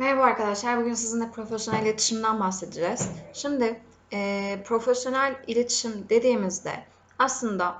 Merhaba arkadaşlar. Bugün sizinle profesyonel iletişimden bahsedeceğiz. Şimdi e, profesyonel iletişim dediğimizde aslında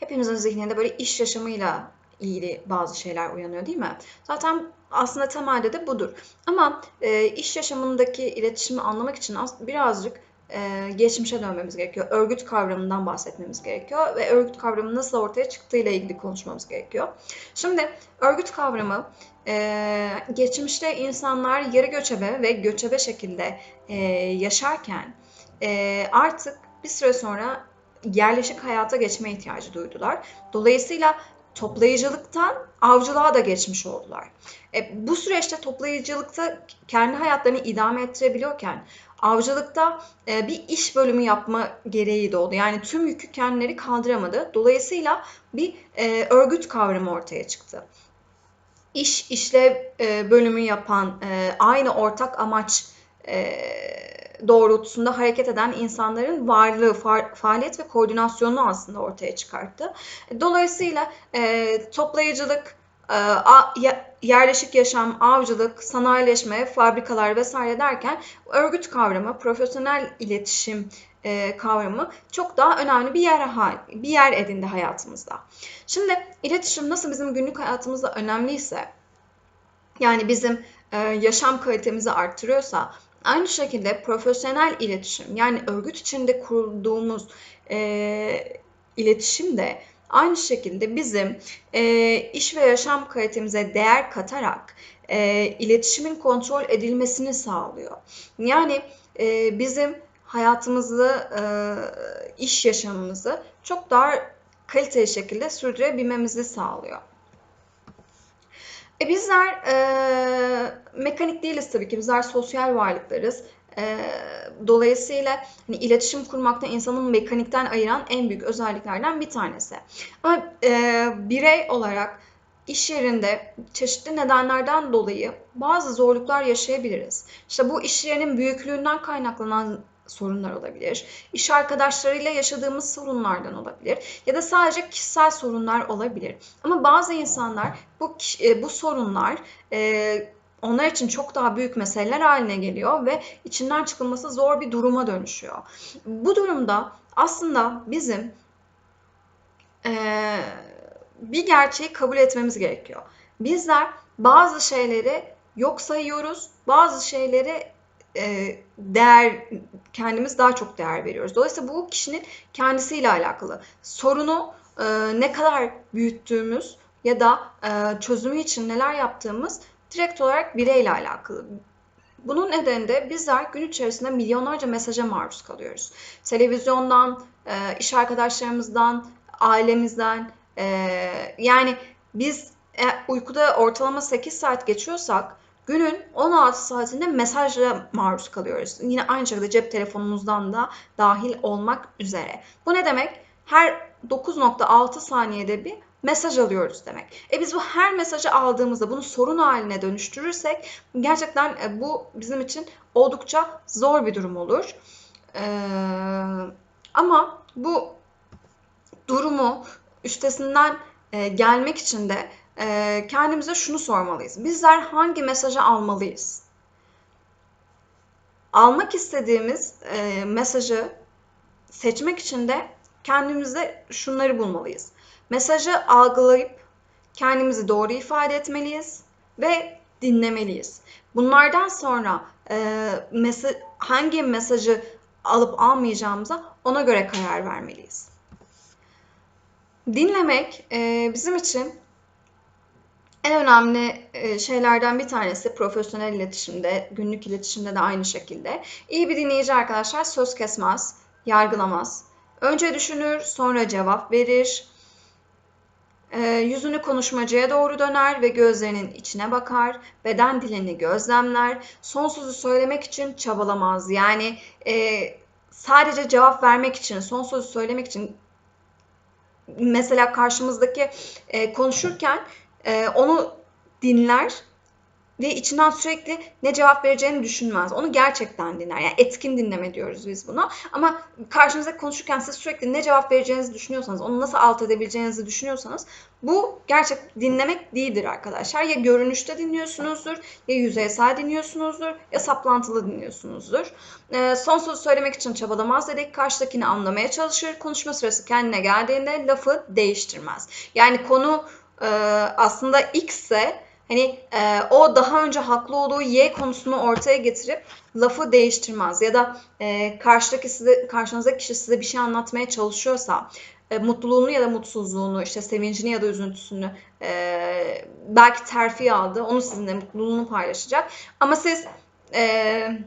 hepimizin zihninde böyle iş yaşamıyla ilgili bazı şeyler uyanıyor değil mi? Zaten aslında temelde de budur. Ama e, iş yaşamındaki iletişimi anlamak için birazcık e, geçmişe dönmemiz gerekiyor. Örgüt kavramından bahsetmemiz gerekiyor ve örgüt kavramı nasıl ortaya çıktığıyla ilgili konuşmamız gerekiyor. Şimdi örgüt kavramı e, geçmişte insanlar yarı göçebe ve göçebe şekilde e, yaşarken e, artık bir süre sonra yerleşik hayata geçme ihtiyacı duydular. Dolayısıyla toplayıcılıktan avcılığa da geçmiş oldular. E, bu süreçte toplayıcılıkta kendi hayatlarını idame ettirebiliyorken avcılıkta e, bir iş bölümü yapma gereği doğdu. Yani tüm yükü kendileri kaldıramadı. Dolayısıyla bir e, örgüt kavramı ortaya çıktı. İş işlev e, bölümü yapan, e, aynı ortak amaç e, doğrultusunda hareket eden insanların varlığı, fa faaliyet ve koordinasyonunu aslında ortaya çıkarttı. Dolayısıyla e, toplayıcılık, e, yerleşik yaşam, avcılık, sanayileşme, fabrikalar vesaire derken örgüt kavramı, profesyonel iletişim e, kavramı çok daha önemli bir yer bir yer edindi hayatımızda. Şimdi iletişim nasıl bizim günlük hayatımızda önemliyse, yani bizim e, yaşam kalitemizi arttırıyorsa, aynı şekilde profesyonel iletişim, yani örgüt içinde kurduğumuz e, iletişim de Aynı şekilde bizim e, iş ve yaşam kalitemize değer katarak e, iletişimin kontrol edilmesini sağlıyor. Yani e, bizim hayatımızı, e, iş yaşamımızı çok daha kaliteli şekilde sürdürebilmemizi sağlıyor. E bizler e, mekanik değiliz tabii ki. Bizler sosyal varlıklarız. E, dolayısıyla hani iletişim kurmakta insanın mekanikten ayıran en büyük özelliklerden bir tanesi. Ama e, birey olarak iş yerinde çeşitli nedenlerden dolayı bazı zorluklar yaşayabiliriz. İşte bu iş yerinin büyüklüğünden kaynaklanan sorunlar olabilir. İş arkadaşlarıyla yaşadığımız sorunlardan olabilir ya da sadece kişisel sorunlar olabilir. Ama bazı insanlar bu e, bu sorunlar e, onlar için çok daha büyük meseleler haline geliyor ve içinden çıkılması zor bir duruma dönüşüyor. Bu durumda aslında bizim e, bir gerçeği kabul etmemiz gerekiyor. Bizler bazı şeyleri yok sayıyoruz, bazı şeyleri e, değer kendimiz daha çok değer veriyoruz. Dolayısıyla bu kişinin kendisiyle alakalı. Sorunu e, ne kadar büyüttüğümüz ya da e, çözümü için neler yaptığımız direkt olarak bireyle alakalı. Bunun nedeni de bizler gün içerisinde milyonlarca mesaja maruz kalıyoruz. Televizyondan, e, iş arkadaşlarımızdan, ailemizden. E, yani biz e, uykuda ortalama 8 saat geçiyorsak günün 16 saatinde mesajla maruz kalıyoruz. Yine aynı şekilde cep telefonumuzdan da dahil olmak üzere. Bu ne demek? Her 9.6 saniyede bir mesaj alıyoruz demek. E biz bu her mesajı aldığımızda bunu sorun haline dönüştürürsek gerçekten e, bu bizim için oldukça zor bir durum olur. Ee, ama bu durumu üstesinden e, gelmek için de e, kendimize şunu sormalıyız. Bizler hangi mesajı almalıyız? Almak istediğimiz e, mesajı seçmek için de kendimize şunları bulmalıyız. Mesajı algılayıp kendimizi doğru ifade etmeliyiz ve dinlemeliyiz. Bunlardan sonra e, mesaj, hangi mesajı alıp almayacağımıza ona göre karar vermeliyiz. Dinlemek e, bizim için en önemli e, şeylerden bir tanesi profesyonel iletişimde, günlük iletişimde de aynı şekilde. İyi bir dinleyici arkadaşlar söz kesmez, yargılamaz. Önce düşünür, sonra cevap verir e, yüzünü konuşmacıya doğru döner ve gözlerinin içine bakar. Beden dilini gözlemler. Son sözü söylemek için çabalamaz. Yani e, sadece cevap vermek için, son sözü söylemek için mesela karşımızdaki e, konuşurken e, onu dinler ve içinden sürekli ne cevap vereceğini düşünmez. Onu gerçekten dinler. Yani etkin dinleme diyoruz biz buna. Ama karşınızda konuşurken siz sürekli ne cevap vereceğinizi düşünüyorsanız, onu nasıl alt edebileceğinizi düşünüyorsanız bu gerçek dinlemek değildir arkadaşlar. Ya görünüşte dinliyorsunuzdur, ya yüzeysel dinliyorsunuzdur, ya saplantılı dinliyorsunuzdur. Ee, son sözü söylemek için çabalamaz dedik. Karşıdakini anlamaya çalışır. Konuşma sırası kendine geldiğinde lafı değiştirmez. Yani konu e, aslında X ise hani e, o daha önce haklı olduğu Y konusunu ortaya getirip lafı değiştirmez ya da e, karşıdaki size karşınızdaki kişi size bir şey anlatmaya çalışıyorsa e, mutluluğunu ya da mutsuzluğunu, işte sevincini ya da üzüntüsünü e, belki terfi aldı. Onu sizinle mutluluğunu paylaşacak. Ama siz e,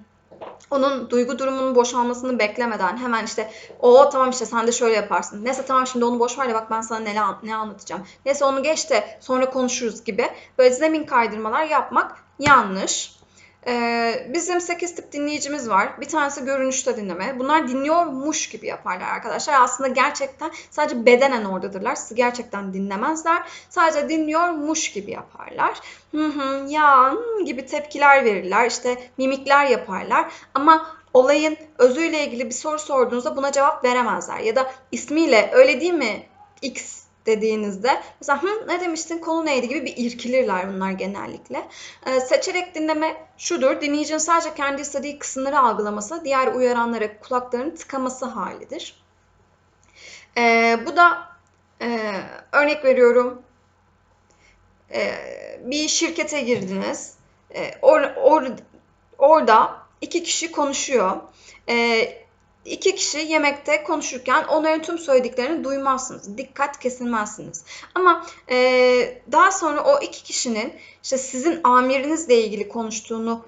onun duygu durumunun boşalmasını beklemeden hemen işte o tamam işte sen de şöyle yaparsın. Neyse tamam şimdi onu boş ver de bak ben sana ne, ne anlatacağım. Neyse onu geç de sonra konuşuruz gibi. Böyle zemin kaydırmalar yapmak yanlış. Ee, bizim 8 tip dinleyicimiz var. Bir tanesi görünüşte dinleme. Bunlar dinliyormuş gibi yaparlar arkadaşlar. Aslında gerçekten sadece bedenen oradadırlar. Sizi gerçekten dinlemezler. Sadece dinliyormuş gibi yaparlar. Hı hı, ya gibi tepkiler verirler. İşte mimikler yaparlar. Ama olayın özüyle ilgili bir soru sorduğunuzda buna cevap veremezler. Ya da ismiyle öyle değil mi X dediğinizde mesela Hı, ne demiştin konu neydi gibi bir irkilirler bunlar genellikle. Ee, seçerek dinleme şudur. Dinleyicinin sadece kendi istediği kısımları algılaması, diğer uyaranlara kulaklarını tıkaması halidir. Ee, bu da e, örnek veriyorum e, bir şirkete girdiniz. E, or, or, orada iki kişi konuşuyor. E, iki kişi yemekte konuşurken onların tüm söylediklerini duymazsınız. Dikkat kesilmezsiniz. Ama e, daha sonra o iki kişinin işte sizin amirinizle ilgili konuştuğunu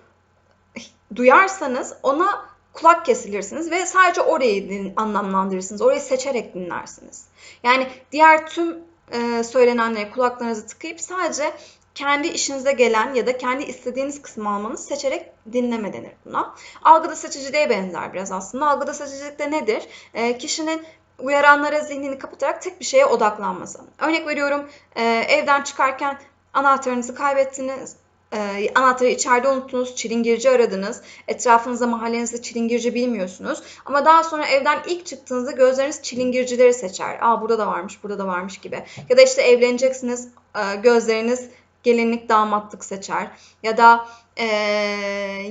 duyarsanız ona kulak kesilirsiniz ve sadece orayı din, anlamlandırırsınız. Orayı seçerek dinlersiniz. Yani diğer tüm e, söylenenleri kulaklarınızı tıkayıp sadece kendi işinize gelen ya da kendi istediğiniz kısmı almanız seçerek dinleme denir buna. Algıda seçiciliğe benzer biraz aslında. Algıda seçicilik de nedir? E, kişinin uyaranlara zihnini kapatarak tek bir şeye odaklanması. Örnek veriyorum e, evden çıkarken anahtarınızı kaybettiniz. E, anahtarı içeride unuttunuz, çilingirci aradınız. Etrafınızda mahallenizde çilingirci bilmiyorsunuz. Ama daha sonra evden ilk çıktığınızda gözleriniz çilingircileri seçer. Aa burada da varmış, burada da varmış gibi. Ya da işte evleneceksiniz, e, gözleriniz gelinlik damatlık seçer. Ya da e,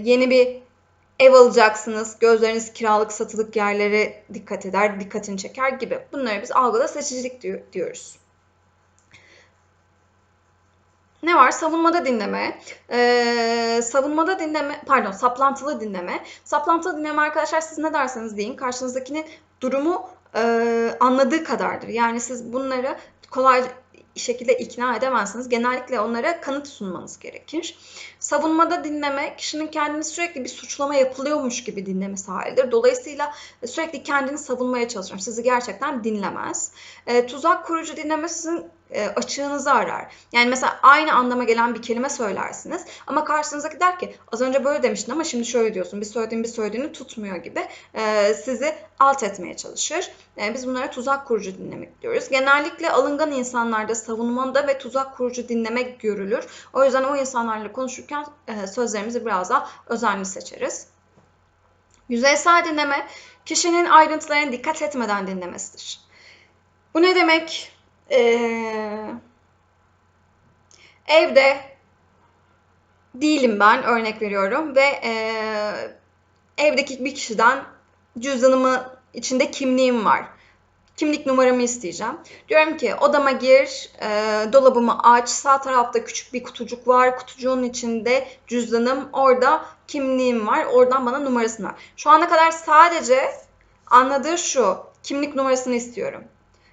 yeni bir ev alacaksınız. Gözleriniz kiralık satılık yerlere dikkat eder, dikkatini çeker gibi. Bunları biz algıda seçicilik diyoruz. Ne var? Savunmada dinleme. Ee, savunmada dinleme, pardon saplantılı dinleme. Saplantılı dinleme arkadaşlar siz ne derseniz deyin karşınızdakinin durumu e, anladığı kadardır. Yani siz bunları kolay şekilde ikna edemezsiniz. Genellikle onlara kanıt sunmanız gerekir. Savunmada dinleme kişinin kendini sürekli bir suçlama yapılıyormuş gibi dinlemesi halidir. Dolayısıyla sürekli kendini savunmaya çalışır. Sizi gerçekten dinlemez. E, tuzak kurucu dinleme sizin e, açığınızı arar. Yani mesela aynı anlama gelen bir kelime söylersiniz ama karşınızdaki der ki az önce böyle demiştin ama şimdi şöyle diyorsun. Bir söylediğin bir söylediğini tutmuyor gibi e, sizi alt etmeye çalışır. E, biz bunlara tuzak kurucu dinlemek diyoruz. Genellikle alıngan insanlarda savunmada ve tuzak kurucu dinlemek görülür. O yüzden o insanlarla konuşurken e, sözlerimizi biraz daha özenli seçeriz. Yüzeysel dinleme kişinin ayrıntılarına dikkat etmeden dinlemesidir. Bu ne demek? Ee, evde değilim ben örnek veriyorum ve e, evdeki bir kişiden cüzdanımı içinde kimliğim var. Kimlik numaramı isteyeceğim. Diyorum ki odama gir, e, dolabımı aç. Sağ tarafta küçük bir kutucuk var. Kutucuğun içinde cüzdanım, orada kimliğim var. Oradan bana numarasını ver. Şu ana kadar sadece anladığı şu. Kimlik numarasını istiyorum.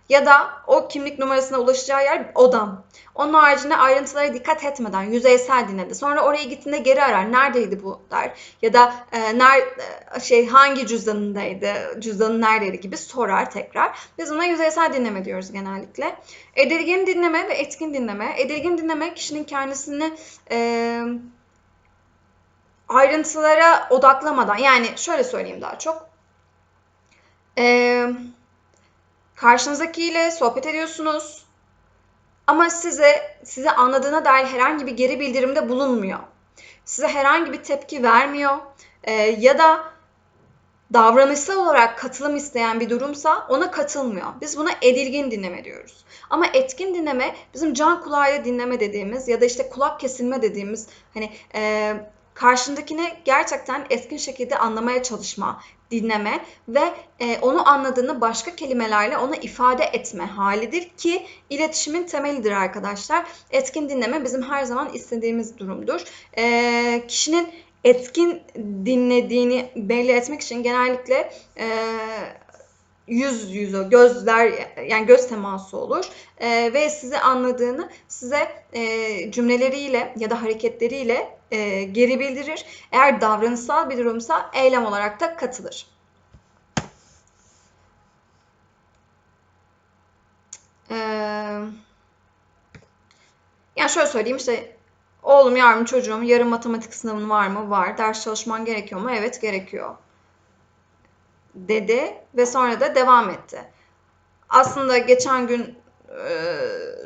Ya da o kimlik numarasına ulaşacağı yer odam. Onun haricinde ayrıntılara dikkat etmeden yüzeysel dinledi. Sonra oraya gittiğinde geri arar. Neredeydi bu der. Ya da e, ner, e, şey hangi cüzdanındaydı, cüzdanın neredeydi gibi sorar tekrar. Biz buna yüzeysel dinleme diyoruz genellikle. Edirgin dinleme ve etkin dinleme. Edirgin dinleme kişinin kendisini e, ayrıntılara odaklamadan yani şöyle söyleyeyim daha çok. Eee Karşınızdakiyle sohbet ediyorsunuz. Ama size size anladığına dair herhangi bir geri bildirimde bulunmuyor. size herhangi bir tepki vermiyor e, ya da davranışsal olarak katılım isteyen bir durumsa ona katılmıyor. Biz buna edilgin dinleme diyoruz. Ama etkin dinleme bizim can kulağıyla dinleme dediğimiz ya da işte kulak kesilme dediğimiz hani e, karşındakini gerçekten etkin şekilde anlamaya çalışma, dinleme ve e, onu anladığını başka kelimelerle ona ifade etme halidir ki iletişimin temelidir arkadaşlar. Etkin dinleme bizim her zaman istediğimiz durumdur. E, kişinin etkin dinlediğini belli etmek için genellikle e, yüz yüze, gözler yani göz teması olur e, ve sizi anladığını size e, cümleleriyle ya da hareketleriyle e, geri bildirir. Eğer davranışsal bir durumsa eylem olarak da katılır. Ee, yani şöyle söyleyeyim işte oğlum yarın çocuğum yarın matematik sınavın var mı? Var. Ders çalışman gerekiyor mu? Evet gerekiyor. Dedi ve sonra da devam etti. Aslında geçen gün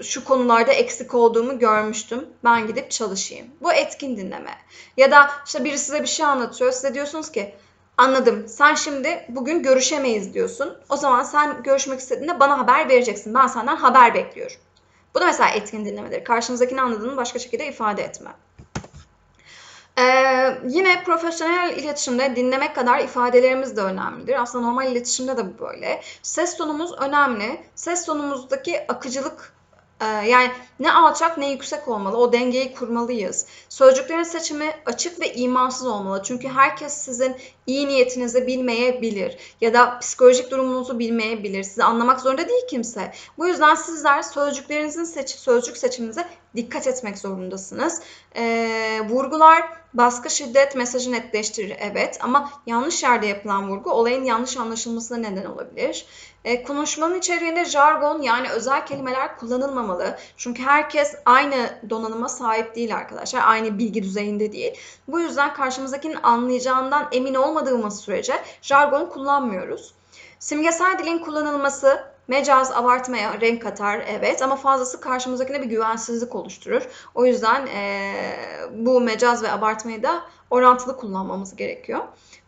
şu konularda eksik olduğumu görmüştüm. Ben gidip çalışayım. Bu etkin dinleme. Ya da işte biri size bir şey anlatıyor. Size diyorsunuz ki anladım sen şimdi bugün görüşemeyiz diyorsun. O zaman sen görüşmek istediğinde bana haber vereceksin. Ben senden haber bekliyorum. Bu da mesela etkin dinlemedir. Karşınızdakini anladığını başka şekilde ifade etme. Ee, yine profesyonel iletişimde dinlemek kadar ifadelerimiz de önemlidir. Aslında normal iletişimde de bu böyle. Ses tonumuz önemli. Ses tonumuzdaki akıcılık e, yani ne alçak ne yüksek olmalı. O dengeyi kurmalıyız. Sözcüklerin seçimi açık ve imansız olmalı. Çünkü herkes sizin iyi niyetinizi bilmeyebilir ya da psikolojik durumunuzu bilmeyebilir. Sizi anlamak zorunda değil kimse. Bu yüzden sizler sözcüklerinizin seç sözcük seçiminize dikkat etmek zorundasınız. Ee, vurgular baskı şiddet mesajı netleştirir evet ama yanlış yerde yapılan vurgu olayın yanlış anlaşılmasına neden olabilir. E, konuşmanın içeriğinde jargon yani özel kelimeler kullanılmamalı. Çünkü herkes aynı donanıma sahip değil arkadaşlar. Aynı bilgi düzeyinde değil. Bu yüzden karşımızdakinin anlayacağından emin olmadığımız sürece jargon kullanmıyoruz. Simgesel dilin kullanılması mecaz abartmaya renk katar evet ama fazlası karşımızdakine bir güvensizlik oluşturur. O yüzden e, bu mecaz ve abartmayı da orantılı kullanmamız gerekiyor.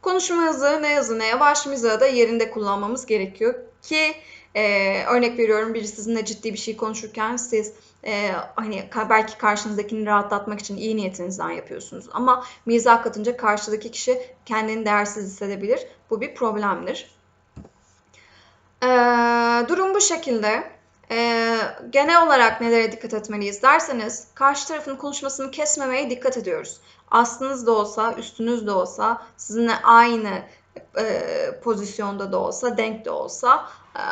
Konuşma hızı ne hızı ne yavaş mizahı da yerinde kullanmamız gerekiyor ki e, örnek veriyorum biri sizinle ciddi bir şey konuşurken siz e, hani belki karşınızdakini rahatlatmak için iyi niyetinizden yapıyorsunuz ama mizah katınca karşıdaki kişi kendini değersiz hissedebilir. Bu bir problemdir. E, durum bu şekilde. E, genel olarak nelere dikkat etmeliyiz derseniz karşı tarafın konuşmasını kesmemeye dikkat ediyoruz. Aslınız da olsa, üstünüz de olsa, sizinle aynı e, pozisyonda da olsa, denk de olsa, e,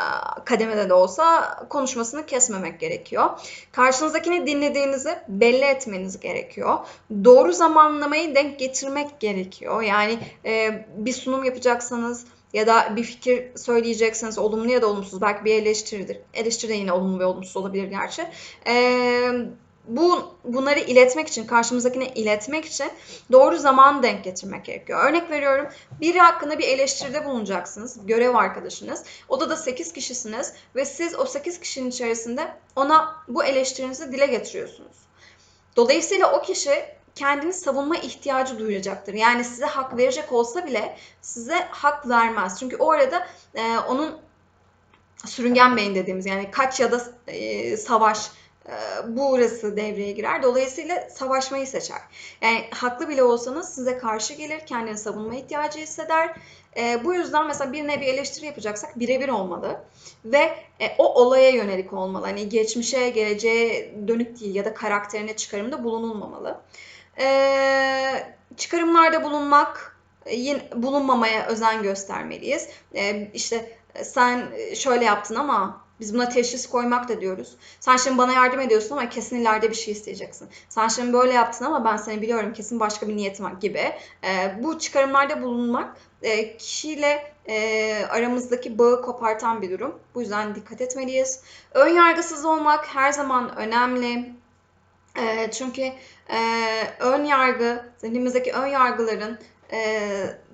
kademede de olsa konuşmasını kesmemek gerekiyor. Karşınızdakini dinlediğinizi belli etmeniz gerekiyor. Doğru zamanlamayı denk getirmek gerekiyor. Yani e, bir sunum yapacaksanız ya da bir fikir söyleyecekseniz olumlu ya da olumsuz belki bir eleştiridir. Eleştiri de yine olumlu ve olumsuz olabilir gerçi. Eee bu bunları iletmek için, karşımızdakine iletmek için doğru zaman denk getirmek gerekiyor. Örnek veriyorum, biri hakkında bir eleştiride bulunacaksınız, görev arkadaşınız. Odada 8 kişisiniz ve siz o 8 kişinin içerisinde ona bu eleştirinizi dile getiriyorsunuz. Dolayısıyla o kişi kendini savunma ihtiyacı duyacaktır. Yani size hak verecek olsa bile size hak vermez. Çünkü orada e, onun sürüngen beyin dediğimiz yani kaç ya da e, savaş e, burası devreye girer. Dolayısıyla savaşmayı seçer. Yani haklı bile olsanız size karşı gelir, kendini savunma ihtiyacı hisseder. E, bu yüzden mesela birine bir eleştiri yapacaksak birebir olmalı ve e, o olaya yönelik olmalı. Hani geçmişe, geleceğe dönük değil ya da karakterine çıkarımda bulunulmamalı. E, çıkarımlarda bulunmak, e, bulunmamaya özen göstermeliyiz. E, işte sen şöyle yaptın ama biz buna teşhis koymak da diyoruz. Sen şimdi bana yardım ediyorsun ama kesin ileride bir şey isteyeceksin. Sen şimdi böyle yaptın ama ben seni biliyorum kesin başka bir niyetin var gibi. E, bu çıkarımlarda bulunmak e, kişiyle e, aramızdaki bağı kopartan bir durum. Bu yüzden dikkat etmeliyiz. Ön yargısız olmak her zaman önemli. E, çünkü e, ön yargı, zihnimizdeki ön yargıların e,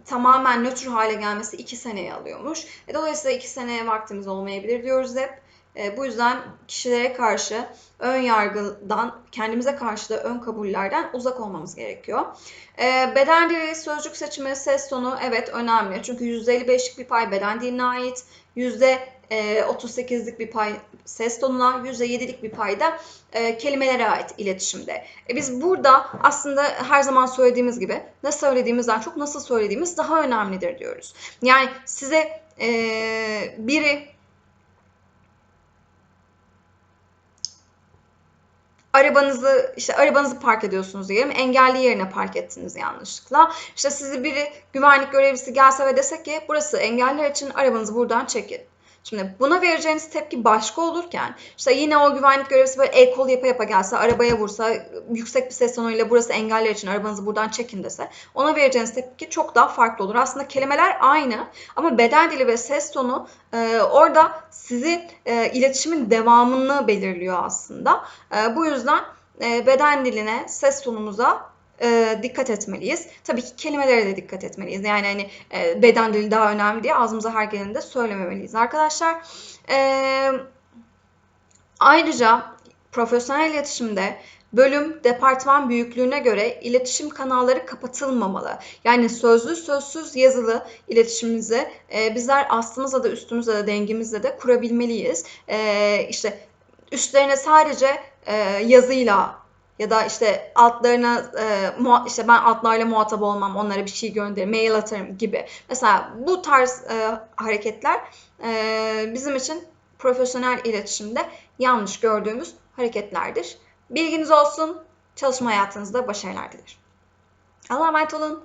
tamamen nötr hale gelmesi iki seneye alıyormuş. E, dolayısıyla iki seneye vaktimiz olmayabilir diyoruz hep. E, bu yüzden kişilere karşı ön yargıdan, kendimize karşı da ön kabullerden uzak olmamız gerekiyor. E, beden dili, sözcük seçimi, ses tonu evet önemli. Çünkü %55'lik bir pay beden diline ait. %38'lik bir pay ses tonuna, %7'lik bir pay da e, kelimelere ait iletişimde. E, biz burada aslında her zaman söylediğimiz gibi ne söylediğimizden çok nasıl söylediğimiz daha önemlidir diyoruz. Yani size e, biri arabanızı işte arabanızı park ediyorsunuz diyelim. Engelli yerine park ettiniz yanlışlıkla. İşte sizi biri güvenlik görevlisi gelse ve dese ki burası engelliler için arabanızı buradan çekin. Şimdi buna vereceğiniz tepki başka olurken işte yine o güvenlik görevlisi böyle el kol yapa yapa gelse arabaya vursa yüksek bir ses tonuyla burası engeller için arabanızı buradan çekin dese ona vereceğiniz tepki çok daha farklı olur. Aslında kelimeler aynı ama beden dili ve ses tonu e, orada sizi e, iletişimin devamını belirliyor aslında. E, bu yüzden e, beden diline, ses tonumuza e, dikkat etmeliyiz. Tabii ki kelimelere de dikkat etmeliyiz. Yani hani e, beden dili daha önemli diye ağzımıza her geleni söylememeliyiz arkadaşlar. E, ayrıca profesyonel iletişimde bölüm, departman büyüklüğüne göre iletişim kanalları kapatılmamalı. Yani sözlü, sözsüz, yazılı iletişimimizi e, bizler aslımızla da üstümüzle de dengimizle de kurabilmeliyiz. E, işte üstlerine sadece e, yazıyla ya da işte altlarına e, işte ben altlarla muhatap olmam, onlara bir şey gönderirim, mail atarım gibi. Mesela bu tarz e, hareketler e, bizim için profesyonel iletişimde yanlış gördüğümüz hareketlerdir. Bilginiz olsun. Çalışma hayatınızda başarılar dilerim. Allah'a emanet olun.